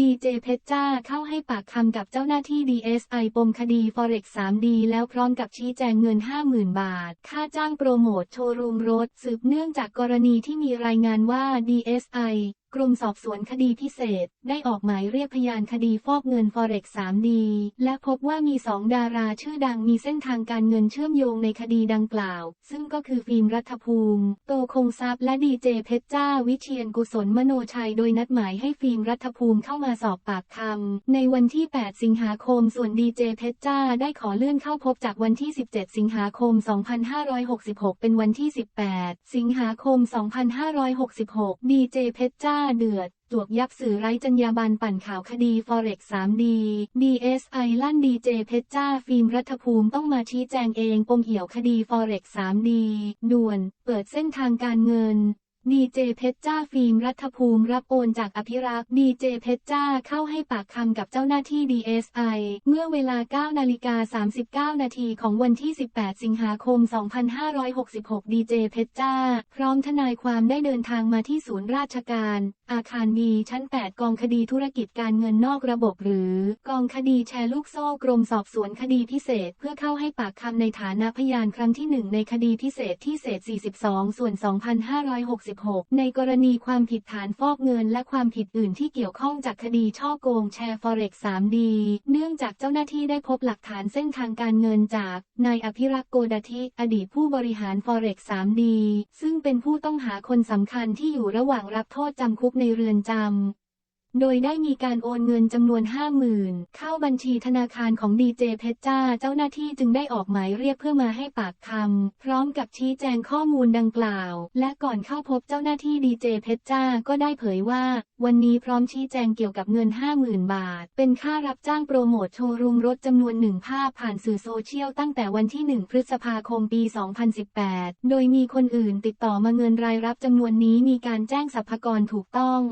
ดีเจเพชรจ้าเข้าให้ปากคำกับเจ้าหน้าที่ DSI ปมคดี Forex 3D แล้วพร้อมกับชี้แจงเงิน 50,000 บาท ค่าจ้างโปรโมทโชว์รูมรถ สืบเนื่องจากกรณีที่มีรายงานว่า DSI กรมสอบสวนคดีพิเศษ ได้ออกหมายเรียกพยานคดีฟอกเงิน Forex 3D และพบว่ามีสองดาราชื่อดังมีเส้นทางการเงินเชื่อมโยงในคดีดังกล่าว ซึ่งก็คือฟิล์มรัฐภูมิ โตคงทรัพย์และดีเจเพชรจ้า วิเชียนกุศลมโนชัย โดยนัดหมายให้ฟิล์มรัฐภูมิเข้ามาสอบปากคำในวันที่ 8 สิงหาคม ส่วนดีเจเพชรจ้าได้ขอเลื่อนเข้าพบจากวันที่ 17 สิงหาคม 2566 เป็นวันที่ 18 สิงหาคม 2566 ดีเจเพชรจ้าเดือดตวกยับสื่อไร้จรรยาบรรณปั่นข่าวคดี Forex 3D DSI ลั่นดีเจเพชรจ้าฟิล์มรัฐภูมิต้องมาชี้แจงเองปมเหี่ยวคดี Forex 3D ด่วน เปิดเส้นทางการเงิน ดีเจเพชรจ้าฟิล์มรัฐภูมิรับโอนจากอภิรักษ์ดีเจเพชรจ้าเข้าให้ปากคำกับเจ้าหน้าที่ DSI เมื่อเวลา 9 นาฬิกา 39 นาทีของวันที่ 18 สิงหาคม 2566 ดีเจเพชรจ้า พร้อมทนายความได้เดินทางมาที่ศูนย์ราชการ อาคารบีชั้น 8 กองคดีธุรกิจการเงินนอกระบบหรือ กองคดีแชร์ลูกโซ่กรมสอบสวนคดีพิเศษ เพื่อเข้าให้ปากคำในฐานะพยานครั้งที่ 1 ในคดีพิเศษที่เศษ 42 ส่วน26 ในกรณีความผิดฐานฟอกเงินและความผิดอื่นที่เกี่ยวข้องจากคดีช่อโกงแชร์ Forex 3D เนื่องจากเจ้าหน้าที่ได้พบหลักฐานเส้นทางการเงินจากนายอภิรักษ์โกดาธิอดีตผู้บริหาร Forex 3D ซึ่งเป็นผู้ต้องหาคนสำคัญที่อยู่ระหว่างรับโทษจำคุกในเรือนจำ โดยได้มีการโอนเงินจำนวน 50,000 เข้าบัญชีธนาคารของดีเจเพชรจ้า เจ้าหน้าที่จึงได้ออกหมายเรียกเพื่อมาให้ปากคำ พร้อมกับชี้แจงข้อมูลดังกล่าว และก่อนเข้าพบเจ้าหน้าที่ดีเจเพชรจ้าก็ได้เผยว่า วันนี้พร้อมชี้แจงเกี่ยวกับเงิน 50,000 บาท เป็นค่ารับจ้างโปรโมทโชว์รูมรถจำนวนหนึ่งภาพผ่านสื่อโซเชียลตั้งแต่วันที่ 1 พฤษภาคมปี 2018 โดยมีคนอื่นติดต่อมาเงินรายรับจำนวนนี้มีการแจ้งสรรพากรถูกต้อง